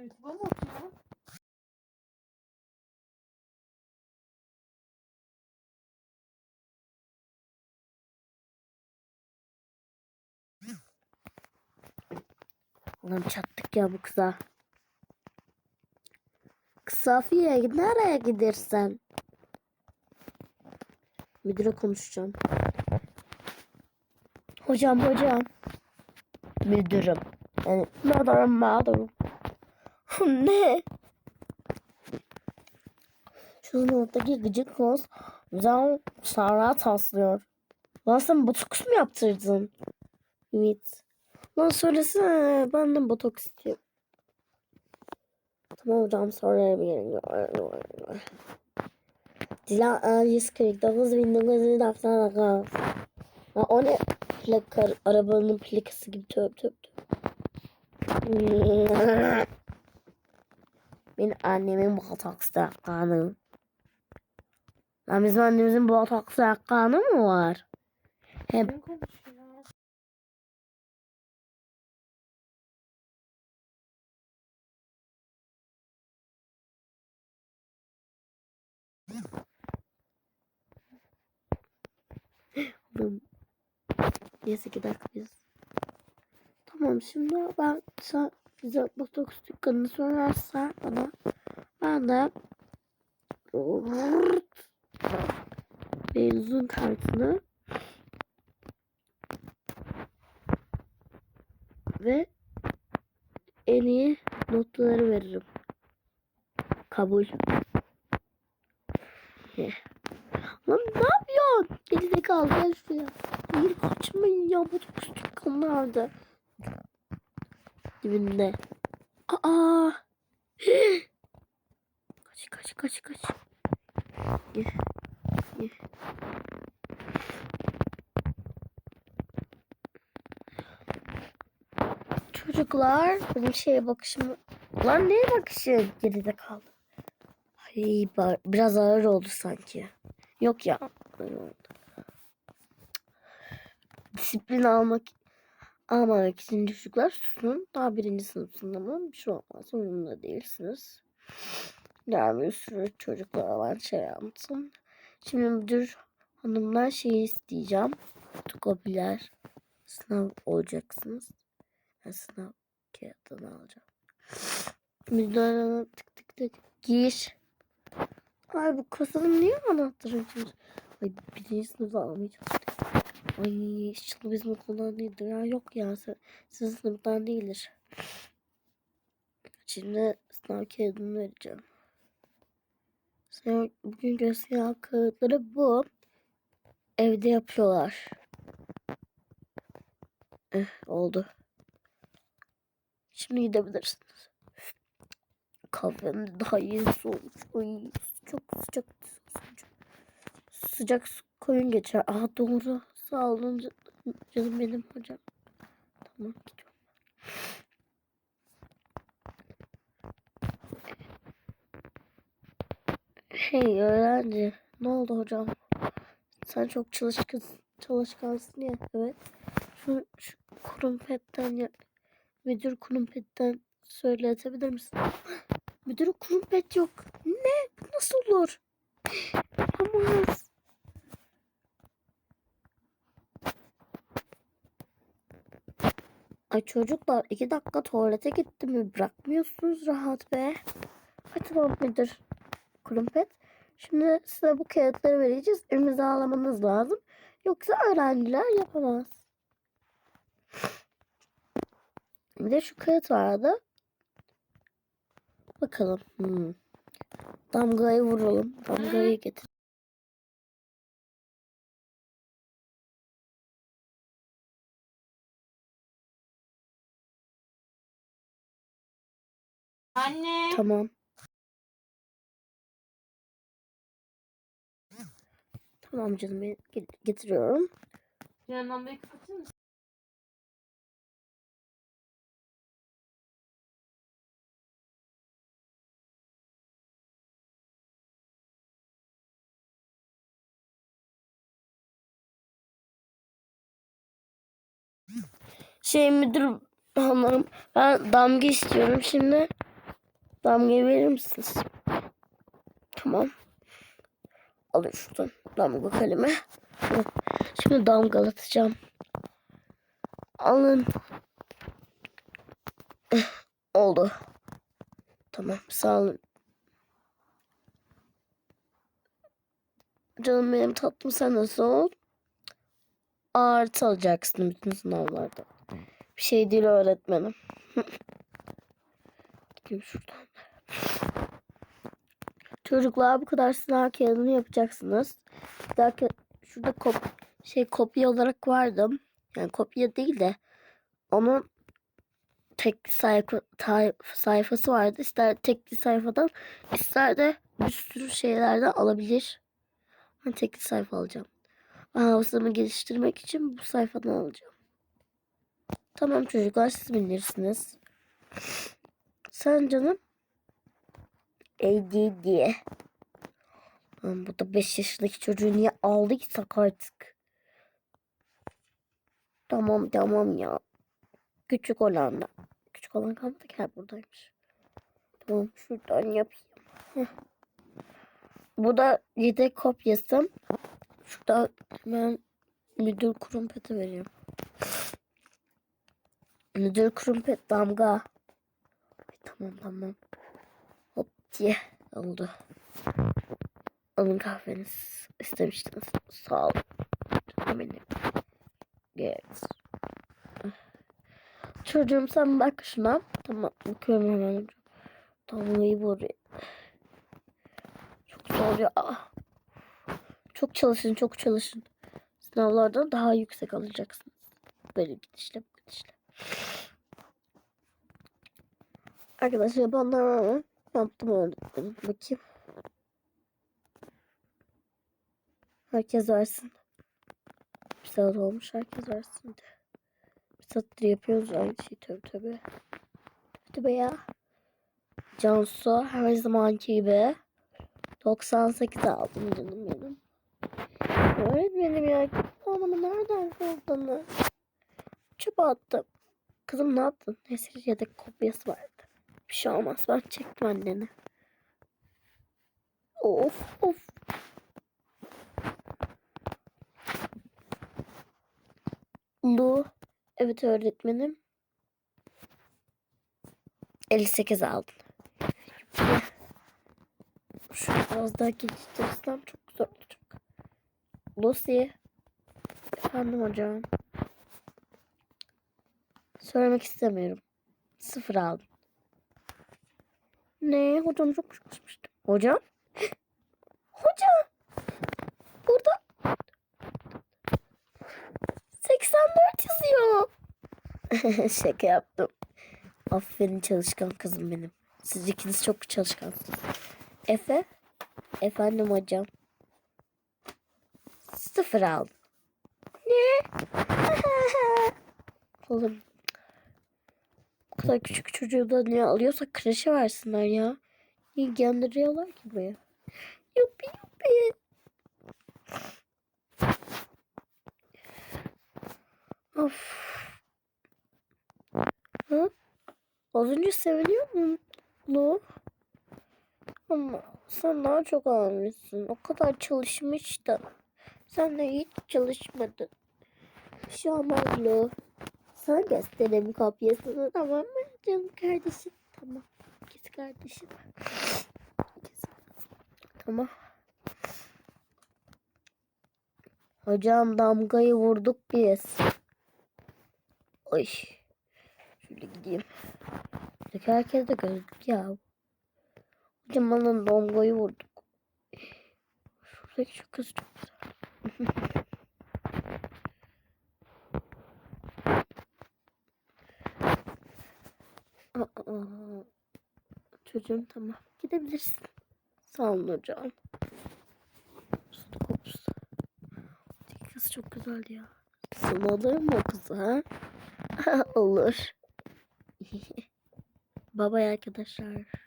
YouTube'a mı atıyor? Ulan çattık ya bu kıza. Kız Safiye nereye gidersen? Müdüre konuşacağım. Hocam hocam. Müdürüm. Yani müdürüm müdürüm. ne? Şu sınıftaki gıcık kız bize sarrağı taslıyor. Lan sen botoks mu yaptırdın? Evet. Lan söylesene ben de botoks istiyorum. Tamam hocam söyleyebilirim. Dilan 149 1999. Ya o ne? Plaka, arabanın plakası gibi töp töp töp. Benim annemin botoks kanı. Lan bizim annemizin botoks kanı mı var? Hep. Neyse ki dakika biz. Tamam şimdi ben sen bize botoks dükkanını sorarsan bana ben de benzin kartını ve en iyi notları veririm. Kabul. Heh. Lan ne yapıyorsun? Geride kal gel şuraya. Hayır kaçmayın ya bu çok dükkanlarda. Dibinde. Aa. kaç kaç kaç kaç. Gel. Gel. Çocuklar benim şeye bakışım. Lan neye bakışın? Geride kaldı. Ay biraz ağır oldu sanki. Yok ya. Disiplin almak almamak için çocuklar susun. Daha birinci sınıfsın ama bir şey olmaz. Umurumda değilsiniz. Yani bir sürü çocuklara ben şey yaptım. Şimdi müdür hanımdan şeyi isteyeceğim. Fotokopiler. Sınav olacaksınız. Ben sınav kağıdını alacağım. Müdür hanım tık tık tık. Gir. Ay bu kasanın niye anahtarı? Ay birinci sınıfta almayacağım. Ay inşallah bizim okuldan değildir ya. Yok ya sizin sınıftan değildir. Şimdi sınav kağıdını vereceğim. Sınav, bugün gösteren kağıtları bu. Evde yapıyorlar. Eh, oldu. Şimdi gidebilirsiniz. Kahvem daha yeni soğumuş. Ay çok sıcak. Sıcak, sıcak su koyun geçer. Aha doğru. Sağ olun can- canım benim hocam. Tamam gidiyorum. Hey öğrenci. Ne oldu hocam? Sen çok çalışkan, çalışkansın ya. Evet. Şu, şu kurumpetten ya. Müdür kurumpetten söyletebilir misin? Müdür kurumpet yok. Ne? Nasıl olur? Olmaz. Ay çocuklar iki dakika tuvalete gitti mi bırakmıyorsunuz rahat be. Tamam müdür. Kurumpet. Şimdi size bu kağıtları vereceğiz. İmzalamanız lazım. Yoksa öğrenciler yapamaz. Bir de şu kağıt vardı. Bakalım. Hmm. Damgayı vuralım. Damgayı getir. Anne. Tamam. Tamam canım ben get- getiriyorum. Can lambayı kapatır mısın? Şey müdür hanım ben damga istiyorum şimdi. Damgayı verir misiniz? Tamam. Alın şuradan damga kalemi. Şimdi damgalatacağım. Alın. Eh, Oldu. Tamam sağ olun. Canım benim tatlım sen nasıl ol? Artı alacaksın bütün sınavlarda. Bir şey değil öğretmenim. Gideyim şuradan. Çocuklar bu kadar sınav kağıdını yapacaksınız. Bir dakika şurada kop şey kopya olarak vardım. Yani kopya değil de onun tek sayfa sayfası vardı. İster tekli sayfadan ister de bir sürü şeylerden alabilir. Ben tekli sayfa alacağım. Hafızamı geliştirmek için bu sayfadan alacağım. Tamam çocuklar siz bilirsiniz. Sen canım. Diye. Lan bu da 5 yaşındaki çocuğu niye aldıysak artık. Tamam tamam ya. Küçük olan da. Küçük olan kalmadı ki hep buradaymış. Tamam şuradan yapayım. Bu da yedek kopyası. Şurada hemen müdür kurumpeti vereyim. Müdür kurumpet damga. Ay, tamam tamam. Diye oldu. Alın kahveniz. istemiştiniz. Sağ olun. Benim. Yes. Çocuğum sen bak şuna. Tamam bakıyorum hemen. Damlayı buraya. Çok zor ya. Çok çalışın çok çalışın. Sınavlardan daha yüksek alacaksınız. Böyle gidişle bu gidişle. Arkadaşlar bana yaptım öğretmenim. Bakayım. Herkes versin. Bir saat olmuş herkes versin de. Bir saattir yapıyoruz aynı şeyi tabi tabi. Tabi ya. Cansu her zamanki gibi 98 aldım canım benim. Öğretmenim ya. Ama nereden buldun? Çöpe attım. Kızım ne yaptın? Neyse yedek kopyası vardı. Bir şey olmaz. Ben çektim anneni. Of of. Bu. Evet öğretmenim. 58 aldım. Şu biraz daha geliştirirsem çok güzel olacak. Lucy. Efendim hocam. Söylemek istemiyorum. Sıfır aldım. Ne? Hocam çok çalışmıştım. Hocam? Hocam! Burada 84 yazıyor. Şaka yaptım. Aferin çalışkan kızım benim. Siz ikiniz çok çalışkansınız. Efe? Efendim hocam. Sıfır aldım. Ne? Oğlum. Kadar küçük çocuğu da niye alıyorsa kreşe versinler ya. Niye gönderiyorlar ki buraya? Yuppi yuppi. Of. Ha? Az önce seviniyor mu? Lo? Ama sen daha çok almışsın. O kadar çalışmıştın. Sen de hiç çalışmadın. Lo. Sana göstereyim kopyasını tamam mı canım kardeşim? Tamam. Git kardeşim. Tamam. Hocam damgayı vurduk biz. Oy. Şöyle gideyim. Buradaki herkes de gördük ya. Hocam bana damgayı vurduk. Şuradaki şu kız çok güzel. Aa, Çocuğum tamam. Gidebilirsin. Sağ olun hocam. Ops. Kız çok güzeldi ya. Sana alırım mı o? Olur. Baba arkadaşlar.